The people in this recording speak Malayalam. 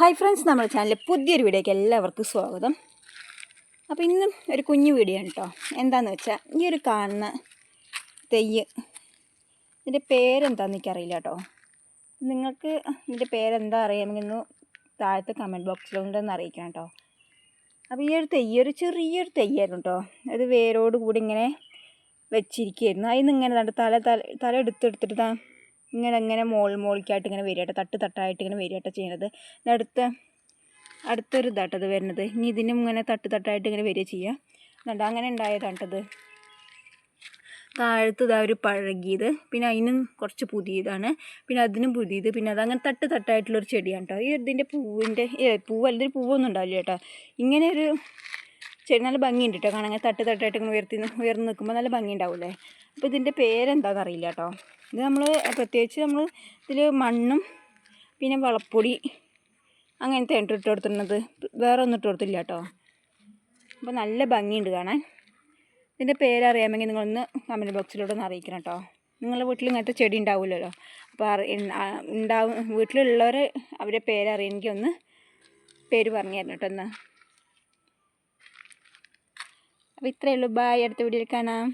ഹായ് ഫ്രണ്ട്സ് നമ്മുടെ ചാനലിൽ പുതിയൊരു വീഡിയോയ്ക്ക് എല്ലാവർക്കും സ്വാഗതം. അപ്പോൾ ഇന്നും ഒരു കുഞ്ഞു വീഡിയോ ആണ് കേട്ടോ എന്താണെന്ന് വെച്ചാൽ ഈ ഒരു കാണുന്ന തെയ്യ് ഇതിന്റെ പേരെന്താണെന്ന് എനിക്കറിയില്ല കേട്ടോ നിങ്ങൾക്ക് ഇതിന്റെ പേരെന്താ അറിയാമെങ്കിൽ താഴത്തെ കമന്റ് ബോക്സിലുണ്ടെന്ന് അറിയിക്കണം കേട്ടോ അപ്പോൾ ഈ ഒരു തെയ്യ ഒരു ചെറിയൊരു തെയ്യായിരുന്നു കേട്ടോ അത് വേരോട് കൂടി ഇങ്ങനെ വെച്ചിരിക്കുകയായിരുന്നു. അതിൽ നിന്ന് ഇങ്ങനെ തല തല തല എടുത്തെടുത്തിട്ട് ഇങ്ങനെ ഇങ്ങനെ മോൾ മോളിക്കായിട്ട് ഇങ്ങനെ വരികട്ടെ തട്ട് തട്ടായിട്ട് ഇങ്ങനെ വരികട്ടെ ചെയ്യണത് അടുത്ത അടുത്തൊരു ഇതാട്ടത് വരുന്നത്. ഇനി ഇതിനും ഇങ്ങനെ തട്ട് തട്ടായിട്ട് ഇങ്ങനെ വരിക ചെയ്യുക. എന്നിട്ട് അങ്ങനെ ഉണ്ടായതാട്ടത് താഴത്ത് ഇതാ ഒരു പഴകിയത്. പിന്നെ അതിനും കുറച്ച് പുതിയതാണ്. പിന്നെ അതിനും പുതിയത്. പിന്നെ അതങ്ങനെ തട്ട് തട്ടായിട്ടുള്ളൊരു ചെടിയാണ് കേട്ടോ. ഈ ഇതിന്റെ പൂവിന്റെ പൂവല്ല അല്ലെങ്കിൽ പൂവൊന്നും ഉണ്ടാവില്ല കേട്ടോ. ഇങ്ങനെ ഒരു ചെടി നല്ല ഭംഗിയുണ്ട് കേട്ടോ കാണാൻ തട്ട് തട്ടായിട്ട് ഇങ്ങനെ ഉയർത്തി ഉയർന്ന് നിൽക്കുമ്പോൾ നല്ല ഭംഗി ഉണ്ടാവില്ലേ അപ്പോൾ ഇതിന്റെ പേരെന്താണെന്ന് അറിയില്ല കേട്ടോ ഇത് നമ്മൾ പ്രത്യേകിച്ച് നമ്മൾ ഇതിൽ മണ്ണും പിന്നെ വളപ്പൊടി അങ്ങനത്തെ ഇട്ട് ഇട്ട് കൊടുത്തിരുന്നത് വേറെ ഒന്നും ഇട്ട് കൊടുത്തില്ല കേട്ടോ അപ്പോൾ നല്ല ഭംഗിയുണ്ട് കാണാൻ. ഇതിന്റെ പേരറിയാമെങ്കിൽ നിങ്ങളൊന്ന് കമന്റ് ബോക്സിലൂടെ ഒന്ന് അറിയിക്കണം കേട്ടോ നിങ്ങളുടെ വീട്ടിൽ ഇങ്ങനത്തെ ചെടി ഉണ്ടാവില്ലല്ലോ അപ്പോൾ അറി ഉണ്ടാവും വീട്ടിലുള്ളവർ അവരെ പേരറിയെങ്കിൽ ഒന്ന് പേര് പറഞ്ഞു തരണം കേട്ടോ ഒന്ന് അപ്പോൾ ഇത്രയേ ഉള്ളൂ. ബായ് അടുത്ത വീഡിയോയിൽ കാണാം.